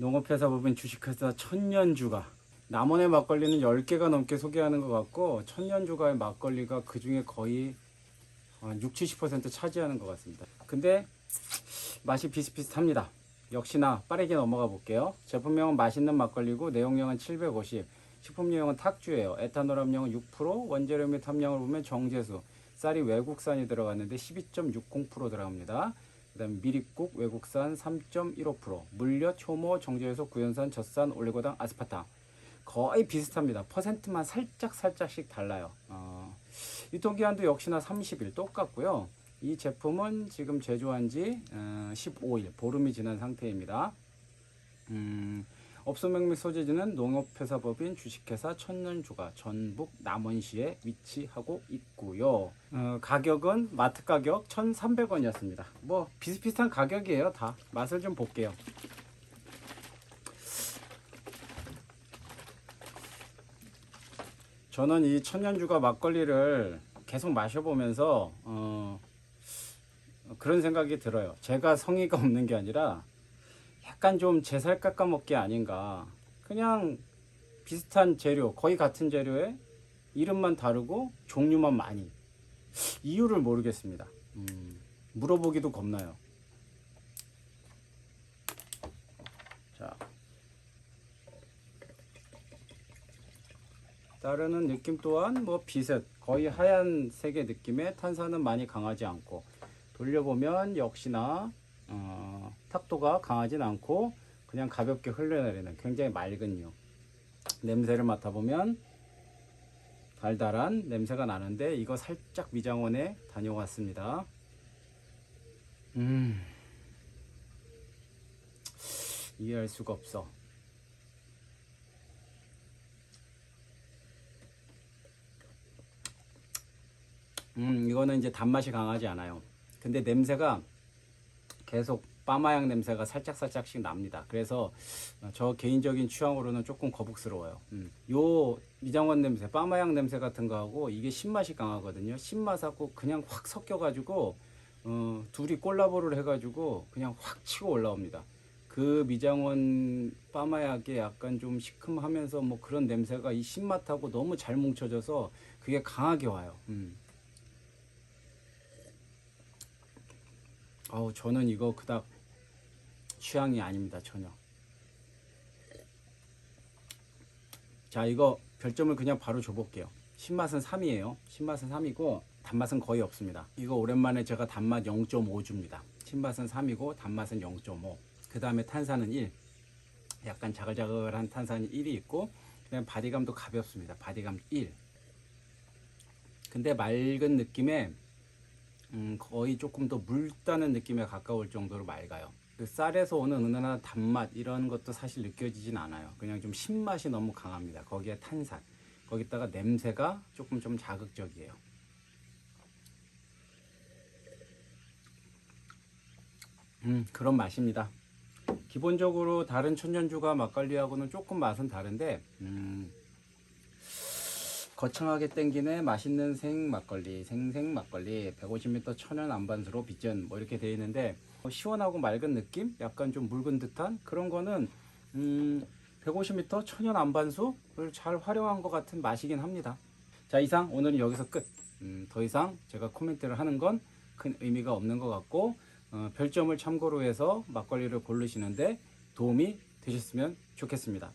농업회사 법인 주식회사 천년주가 남원의 막걸리는 10개가 넘게 소개하는 것 같고 천년주가의 막걸리가 그 중에 거의 한 6, 70% 차지하는 것 같습니다. 근데 맛이 비슷비슷합니다. 역시나 빠르게 넘어가 볼게요. 제품명은 맛있는 막걸리고 내용량은 750, 식품유형은 탁주예요. 에탄올 함량은 6%, 원재료 및 함량을 보면 정제수, 쌀이 외국산이 들어갔는데 12.60% 들어갑니다. 그다음 미립국 외국산 3.15%, 물엿, 효모, 정제효소, 구연산, 젖산, 올리고당, 아스파탐 거의 비슷합니다. 퍼센트만 살짝 살짝씩 달라요. 어, 유통기한도 역시나 30일 똑같고요. 이 제품은 지금 제조한 지 어, 15일 보름이 지난 상태입니다. 음, 업소명 및 소재지는 농업회사법인 주식회사 천년주가 전북 남원시에 위치하고 있고요. 어, 가격은 마트 가격 1,300원이었습니다. 뭐 비슷비슷한 가격이에요. 다 맛을 좀 볼게요. 저는 이 천년주가 막걸리를 계속 마셔보면서 어, 그런 생각이 들어요. 제가 성의가 없는 게 아니라 약간 좀 제 살 깎아먹기 아닌가. 그냥 비슷한 재료, 거의 같은 재료에 이름만 다르고 종류만 많이. 이유를 모르겠습니다. 음, 물어보기도 겁나요. 자. 따르는 느낌 또한 뭐 비슷, 거의 하얀색의 느낌의 탄산은 많이 강하지 않고 돌려보면 역시나 어, 탁도가 강하진 않고 그냥 가볍게 흘러내리는 굉장히 맑은 유. 냄새를 맡아보면 달달한 냄새가 나는데 이거 살짝 미장원에 다녀왔습니다. 음, 이해할 수가 없어. 음, 이거는 이제 단맛이 강하지 않아요. 근데 냄새가 계속 빠마향 냄새가 살짝 살짝씩 납니다. 그래서 저 개인적인 취향으로는 조금 거북스러워요. 음. 요 미장원 냄새, 빠마향 냄새 같은 거하고 이게 신맛이 강하거든요. 신맛하고 그냥 확 섞여가지고 어, 둘이 콜라보를 해가지고 그냥 확 치고 올라옵니다. 그 미장원 빠마약에 약간 좀 시큼하면서 뭐 그런 냄새가 이 신맛하고 너무 잘 뭉쳐져서 그게 강하게 와요. 음. 아우 저는 이거 그닥 취향이 아닙니다 전혀. 자 이거 별점을 그냥 바로 줘볼게요. 신맛은 3이에요. 신맛은 3이고 단맛은 거의 없습니다. 이거 오랜만에 제가 단맛 0.5 줍니다. 신맛은 3이고 단맛은 0.5. 그 다음에 탄산은 1. 약간 자글자글한 탄산이 1이 있고 그다음 바디감도 가볍습니다. 바디감 1. 근데 맑은 느낌에 음, 거의 조금 더 묽다는 느낌에 가까울 정도로 맑아요. 그 쌀에서 오는 은은한 단맛 이런 것도 사실 느껴지진 않아요. 그냥 좀 신맛이 너무 강합니다. 거기에 탄산, 거기다가 냄새가 조금 좀 자극적이에요. 음, 그런 맛입니다. 기본적으로 다른 천년주가 막걸리하고는 조금 맛은 다른데, 음, 거창하게 땡기네 맛있는 생 막걸리 생생 막걸리 150m 천연 안반수로 빚전 뭐 이렇게 되어 있는데 뭐 시원하고 맑은 느낌? 약간 좀 묽은 듯한? 그런 거는 음 150m 천연 안반수를 잘 활용한 것 같은 맛이긴 합니다. 자 이상 오늘은 여기서 끝. 음, 더 이상 제가 코멘트를 하는 건 큰 의미가 없는 것 같고 어, 별점을 참고로 해서 막걸리를 고르시는데 도움이 되셨으면 좋겠습니다